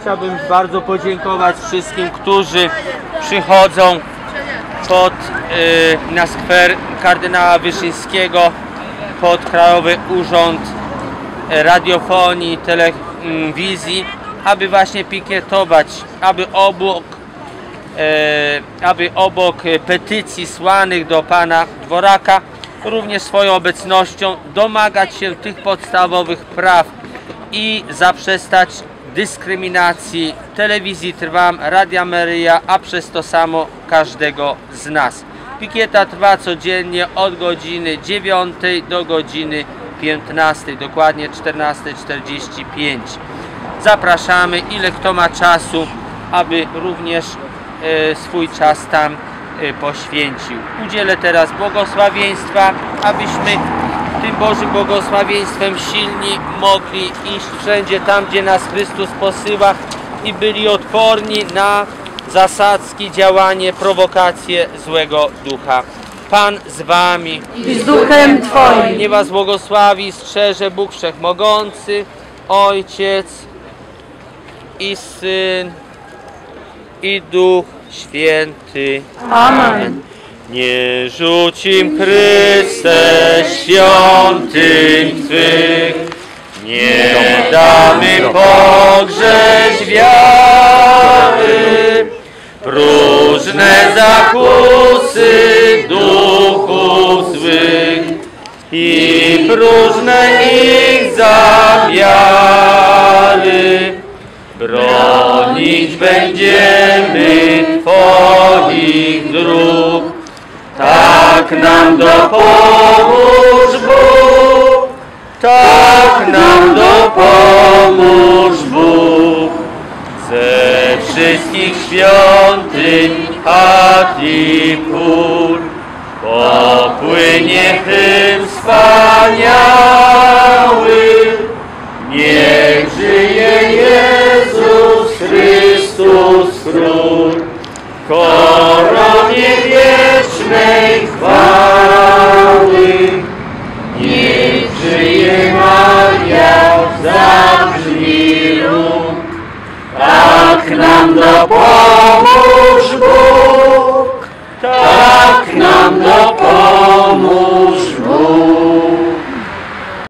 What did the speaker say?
chciałbym bardzo podziękować wszystkim, którzy przychodzą pod, y, na skwer kardynała Wyszyńskiego pod Krajowy Urząd Radiofonii i Telewizji, aby właśnie pikietować, aby obok, e, aby obok petycji słanych do pana Dworaka również swoją obecnością domagać się tych podstawowych praw i zaprzestać dyskryminacji telewizji Trwam, Radia Maryja, a przez to samo każdego z nas. Pikieta trwa codziennie od godziny 9 do godziny 15, dokładnie 14.45. Zapraszamy, ile kto ma czasu, aby również e, swój czas tam e, poświęcił. Udzielę teraz błogosławieństwa, abyśmy tym Bożym błogosławieństwem silni mogli iść wszędzie tam, gdzie nas Chrystus posyła i byli odporni na zasadzki, działanie, prowokacje złego ducha. Pan z wami. i z duchem Twoim. Niech was błogosławi strzeże Bóg Wszechmogący, Ojciec i Syn i Duch Święty. Amen. Nie rzucim Chryste świątyń Twych, nie damy pogrzeć wiary, próżne zakusy duchów złych i próżne ich zamiary. Bronić będziemy Twoich dróg, tak nam dopomóż Bóg, tak nam dopomóż Bóg. Ze wszystkich świątyń, chat i pól popłynie hymn wspaniały. nam dopomóż Bóg, tak nam dopomóż.